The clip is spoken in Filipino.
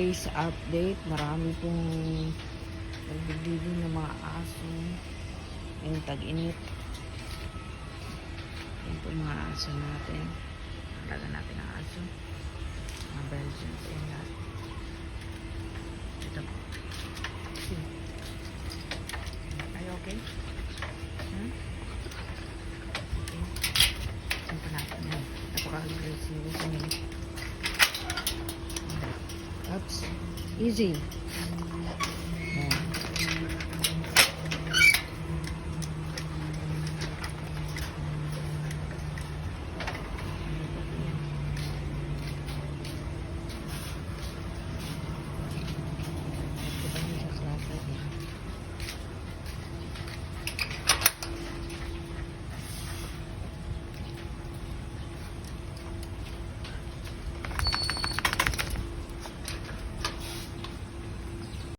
Guys, update. Marami pong nagbibigay ng mga aso. Ayun, tag-init. Ayun po mga aso natin. Alaga natin ang aso. Mga Belgian. Ayun lahat. Ito po. See. Are you okay? Hmm? Okay. Saan pa natin? Napaka-aggressive. That's easy.